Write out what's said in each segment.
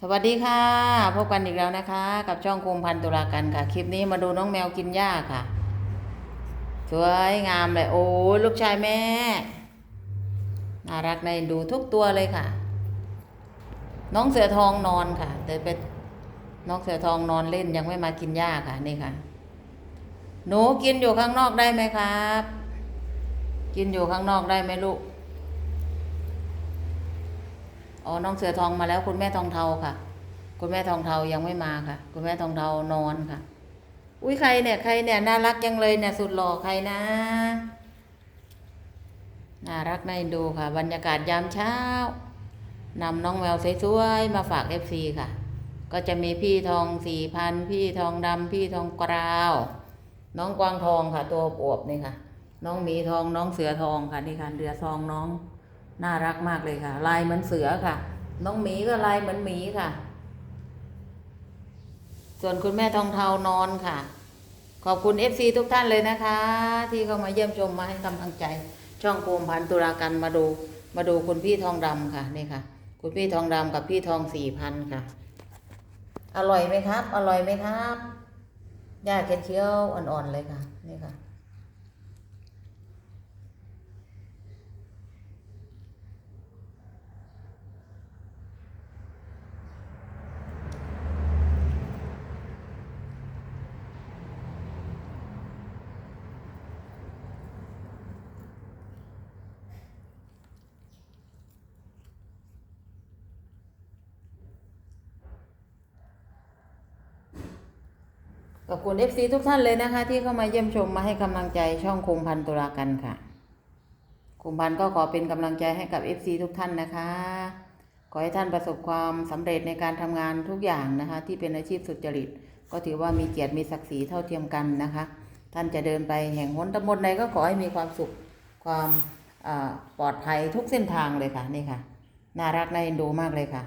สวัสดีค่ะ พบกันอีกแล้วนะคะ กับช่องคุมพันตุลากันค่ะ คลิปนี้มาดูน้องแมวกินหญ้าค่ะ สวยงามเลย โอ้ลูกชายแม่ น่ารักในดูทุกตัวเลยค่ะ น้องเสือทองนอนค่ะแต่เป็นน้องเสือทองนอนเล่นยังไม่มากินหญ้าค่ะนี่ค่ะ หนูกินอยู่ข้างนอกได้ไหมครับ กินอยู่ข้างนอกได้ไหมลูก อ๋อ น้องเสือทองมาแล้ว คุณแม่ทองเทาค่ะ คุณแม่ทองเทายังไม่มาค่ะ คุณแม่ทองเทานอนค่ะ อุ้ยใครเนี่ยใครเนี่ยน่ารักจังเลยเนี่ยสุดหล่อใครนะ น่ารักน่าเอ็นดูค่ะ บรรยากาศยามเช้านำน้องแมวสวยๆมาฝากเอฟซีค่ะ ก็จะมีพี่ทองสี่พันพี่ทองดำพี่ทองกราว น้องกวางทองค่ะ ตัวอวบนี่ค่ะ น้องหมีทองน้องเสือทองค่ะนี่ค่ะเรือทองน้อง น่ารักมากเลยค่ะ ลายเหมือนเสือค่ะ น้องหมีก็ลายเหมือนหมีค่ะ ส่วนคุณแม่ทองเทานอนค่ะ ขอบคุณ FC ทุกท่านเลยนะคะ ที่เข้ามาเยี่ยมชมมาให้กำลังใจ ช่องภูมิพันธ์ตุลากันมาดู มาดูคุณพี่ทองดำค่ะนี่ค่ะ คุณพี่ทองดำกับพี่ทองสี่พันค่ะ อร่อยไหมครับ อร่อยไหมครับย่าเคี้ยวอ่อนๆเลยค่ะนี่ค่ะ ขอบคุณ FC ทุกท่านเลยนะคะ ที่เข้ามาเยี่ยมชมมาให้กำลังใจช่องคุมพันตุลากันค่ะคุมพันก็ขอเป็นกำลังใจให้กับ FC ทุกท่านนะคะ ขอให้ท่านประสบความสำเร็จในการทำงานทุกอย่างนะคะ ที่เป็นอาชีพสุจริต ก็ถือว่ามีเกียรติมีศักดิ์ศรีเท่าเทียมกันนะคะ ท่านจะเดินไปแห่งหนตำบลใดก็ขอให้มีความสุขความปลอดภัยทุกเส้นทางเลยค่ะนี่ค่ะ น่ารักน่าเอ็นดูมากเลยค่ะ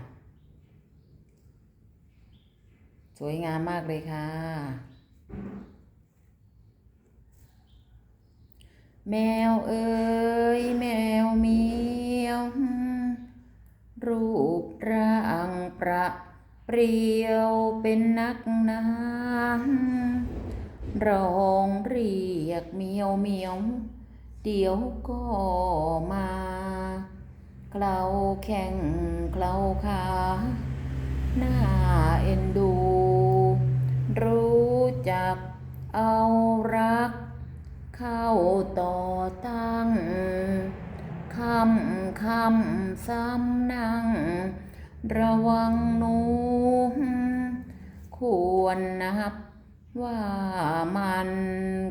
สวยงามมากเลยค่ะ แมวเอ้ยแมวเมียว รูปร่างประเปรียวเป็นนักหนาร้องเรียกเมียวเมียว เดี๋ยวก็มาเคล้าแข่งเคล้าขาหน่าเอ็นดู รู้จักเอารัก เข้าต่อตั้งคำคำซ้ำนั่ง ระวังหนูควรนับว่ามัน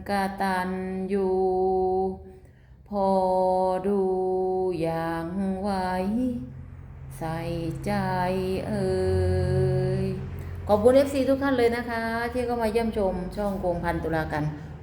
กระตันอยู่ พอดูอย่างไว้ ใส่ใจเอ่ยขอบคุณ FC ทุกท่านเลยนะคะ ที่เข้ามาเยี่ยมชมช่องโกงพันตุลากัน